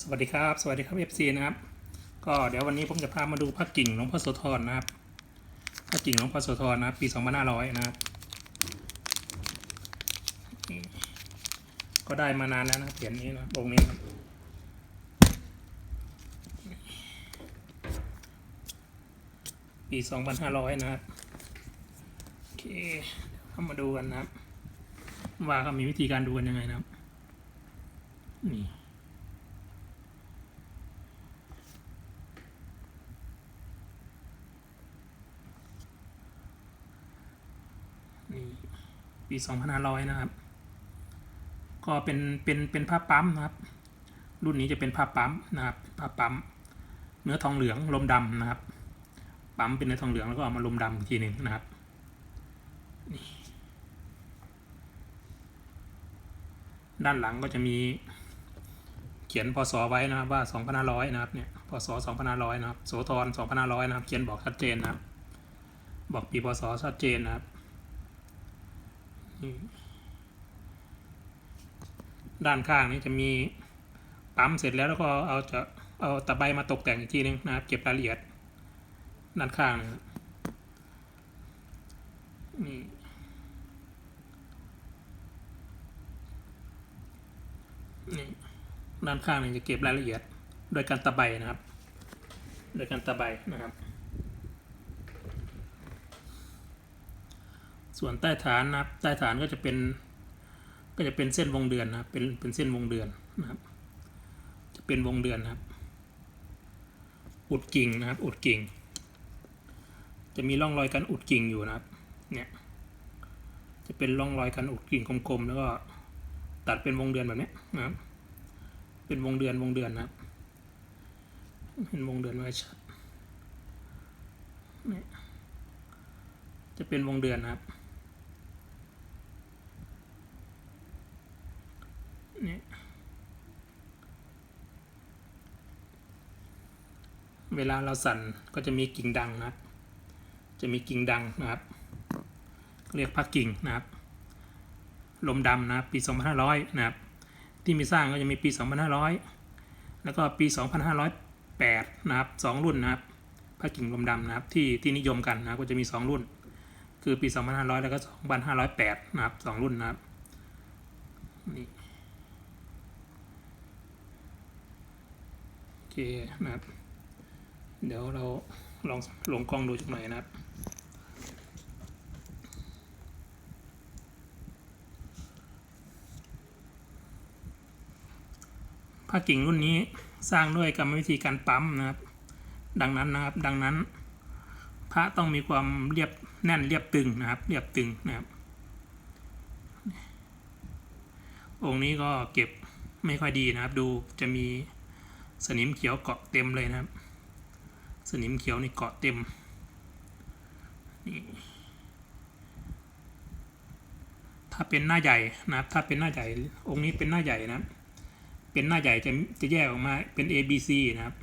สวัสดีครับ สวัสดีครับ FC นะครับ ก็เดี๋ยววันนี้ผมจะพามาดูพระกิ่งหลวงพ่อโสธรนะครับพระกิ่งหลวงพ่อโสธรนะครับ ปี2500นะครับนี่ก็ได้มานานแล้วนะเหรียญนี้นะองค์นี้นะครับปี2500นะครับโอเคเข้ามาดูกันนะครับ ว่าเขามีวิธีการดูกันยังไงนะครับนี่ ปีสองพันห้าร้อยนะครับ ก็เป็นเป็นเป็นผ้าปั๊มนะครับ รุ่นนี้จะเป็นผ้าปั๊มนะครับผ้าปั๊มเนื้อทองเหลืองลมดำนะครับ ปั๊มเป็นเนื้อทองเหลืองแล้วก็เอามาลมดำอีกทีหนึ่งนะครับด้านหลังก็จะมีเขียนพศไว้นะครับว่า 2500 นะครับเนี่ยพศ 2500 นะครับโสธร 2500 นะครับ เขียนบอกชัดเจนนะครับ บอกปีพศชัดเจนนะครับ ด้านข้างนี้จะมีปั๊มเสร็จแล้วแล้วก็เอาจะเอาตะไบมาตกแต่งอีกทีนึงนะครับ เก็บรายละเอียด ด้านข้างนะครับนี่นี่ด้านข้างนี่จะเก็บรายละเอียด โดยการตะไบนะครับ โดยการตะไบนะครับ ส่วนใต้ฐานนะครับใต้ฐานก็จะเป็นก็จะเป็นเส้นวงเดือนนะครับเป็นเป็นเส้นวงเดือนนะครับ จะเป็นวงเดือนนะครับ อุดกิ่งนะครับ อุดกิ่ง จะมีร่องรอยการอุดกิ่งอยู่นะครับ เนี่ย จะเป็นร่องรอยการอุดกิ่งกลมๆแล้วก็ตัดเป็นวงเดือนแบบนี้นะครับ เป็นวงเดือนวงเดือนนะครับเป็นวงเดือนไว้ชัดเนี่ยจะเป็นวงเดือนนะครับ เนี่ย เวลาเราสั่นก็จะมีกิ่งดังนะครับ จะมีกิ่งดังนะครับ เรียกพักกิ่งนะครับ ลมดำนะครับปี 2500 นะครับ ที่มีสร้างก็จะมีปี 2500 แล้วก็ปี 2508 นะครับสองรุ่นนะครับพักกิ่งลมดำนะครับ ที่ที่นิยมกันนะก็จะมี 2 รุ่น คือปี 2500 แล้วก็ 2508 นะครับสองรุ่นนะครับนี่โอเคนะครับ เดี๋ยวเราลองลงกล้องดูจักหน่อยนะครับผ้ากิ่งรุ่นนี้สร้างด้วยกรรมวิธีการปั๊มนะครับ ดังนั้นนะครับ ดังนั้น พระต้องมีความเรียบแน่นเรียบตึงนะครับ เรียบตึงนะครับ องค์นี้ก็เก็บไม่ค่อยดีนะครับ ดูจะมีสนิมเขียวเกาะเต็มเลยนะครับ สนิมเขียวนี่เกาะเต็ม นี่ ถ้าเป็นหน้าใหญ่นะครับ ถ้าเป็นหน้าใหญ่ องค์นี้เป็นหน้าใหญ่นะครับ เป็นหน้าใหญ่จะจะแยกออกมาเป็น A B C นะครับ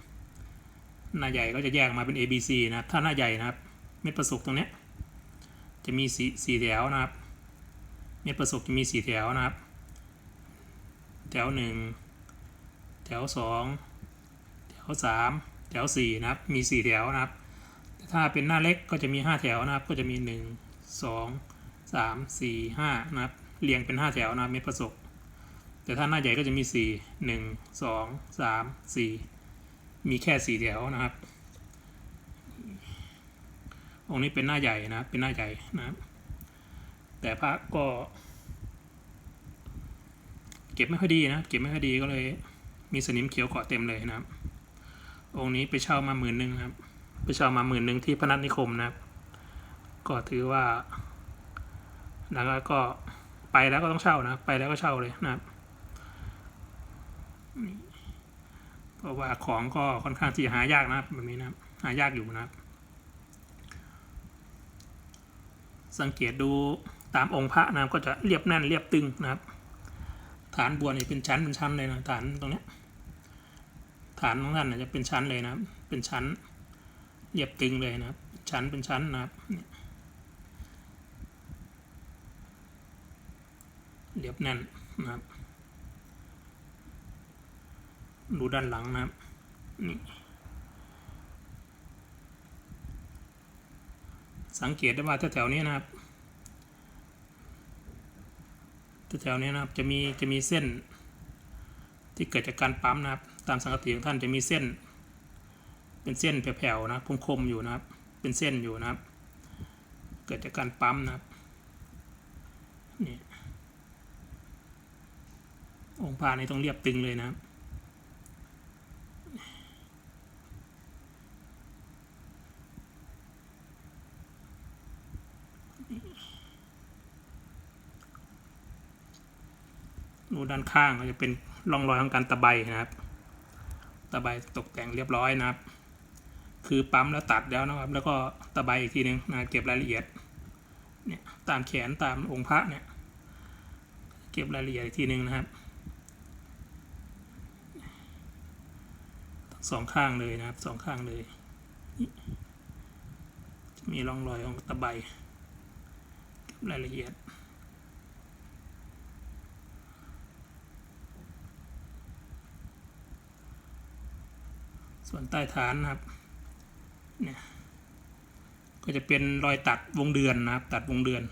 หน้าใหญ่ก็จะแยกออกมาเป็น A B C นะครับ ถ้าหน้าใหญ่นะครับ เม็ดประสบตรงเนี้ยจะมีสีสีแถวนะครับ เม็ดประสบจะมีสีแถวนะครับ แถวหนึ่ง แถวสอง แถวสาม แถวสี่นะครับ มีสี่แถวนะครับแต่ถ้าเป็นหน้าเล็กก็จะมีห้าแถวนะครับ ก็จะมีหนึ่งสองสามสี่ห้านะครับ เรียงเป็นห้าแถวนะครับเม็ดประสบแต่ถ้าหน้าใหญ่ก็จะมีสี่หนึ่งสองสามสี่มีแค่สี่แถวนะครับ องค์นี้เป็นหน้าใหญ่นะครับ เป็นหน้าใหญ่นะครับ แต่พระก็เก็บไม่ค่อยดีนะ เก็บไม่ค่อยดีก็เลยมีสนิมเขียวเกาะเต็มเลยนะครับ องค์นี้ไปเช่ามาหมื่นหนึ่งครับ ไปเช่ามาหมื่นหนึ่งที่พนัสนิคมนะครับ ก็ถือว่าแล้วก็ไปแล้วก็ต้องเช่านะ ไปแล้วก็เช่าเลยนะครับเพราะว่าของก็ค่อนข้างที่หายากนะครับแบบนี้นะครับ หายากอยู่นะครับ สังเกตดูตามองค์พระนะครับก็จะเรียบแน่นเรียบตึงนะครับ ฐานบัวนี่เป็นชั้นเป็นชั้นเลยนะฐานตรงเนี้ย ฐานของท่านจะเป็นชั้นเลยนะครับ เป็นชั้นเรียบตึงเลยนะครับ ชั้นเป็นชั้นนะครับเนี่ยเรียบแน่นนะครับ ดูด้านหลังนะครับ นี่ สังเกตได้ว่าแถวๆนี้นะครับแถวๆนี้นะครับ จะมีจะมีเส้นที่เกิดจากการปั๊มนะครับ ตามสังกติของท่านจะมีเส้น เป็นเส้นแผ่วๆนะครับคมๆอยู่นะครับ เป็นเส้นอยู่นะครับ เกิดจากการปั๊มนะครับนี่องค์พระนี่ต้องเรียบตึงเลยนะครับดูด้านข้างก็จะเป็นร่องรอยของการตะไบนะครับ ตะไบตกแต่งเรียบร้อยนะครับ คือปั๊มแล้วตัดแล้วนะครับ แล้วก็ตะไบอีกทีนึงนะเก็บรายละเอียดเนี่ยตามแขนตามองค์พระเนี่ย เก็บรายละเอียดอีกทีนึงนะครับสองข้างเลยนะครับสองข้างเลยจะมีร่องรอยของตะไบรายละเอียด ส่วนใต้ฐานนะครับเนี่ยก็จะเป็นรอยตัดวงเดือนนะครับ ตัดวงเดือน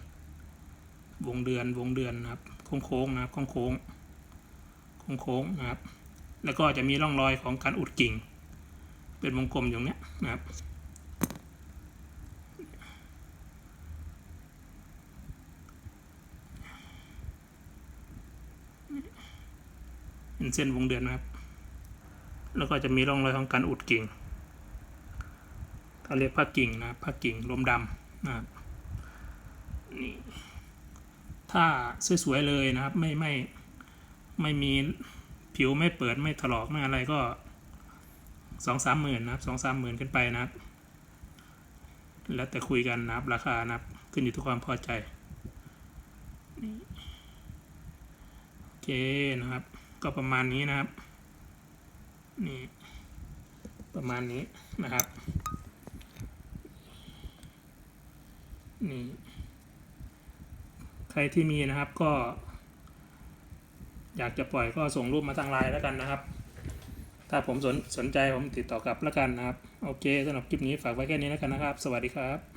วงเดือนวงเดือนนะครับโค้งๆนะครับโค้งๆโค้งๆนะครับ แล้วก็จะมีร่องรอยของการอุดกิ่ง เป็นวงกลมอย่างเนี้ยนะครับเป็นเส้นวงเดือนนะครับ แล้วก็จะมีร่องรอยของการอุดกิ่งเขาเรียกผ้ากิ่งนะผ้ากิ่งลมดำนะครับนี่ถ้าสวยๆเลยนะครับ ไม่ไม่ไม่มีผิวไม่เปิดไม่ถลอกไม่อะไรก็สองสามหมื่นนะครับสองสามหมื่นขึ้นไปนะครับ แล้วแต่คุยกันนะครับราคานะครับขึ้นอยู่ที่ความพอใจนี่โอเคนะครับ ก็ประมาณนี้นะครับ นี่ประมาณนี้นะครับ นี่ ใครที่มีนะครับก็ อยากจะปล่อยก็ส่งรูปมาทางไลน์แล้วกันนะครับ ถ้าผมสนสนใจผมติดต่อกลับแล้วกันนะครับ โอเคสำหรับคลิปนี้ฝากไว้แค่นี้แล้วกันนะครับ สวัสดีครับ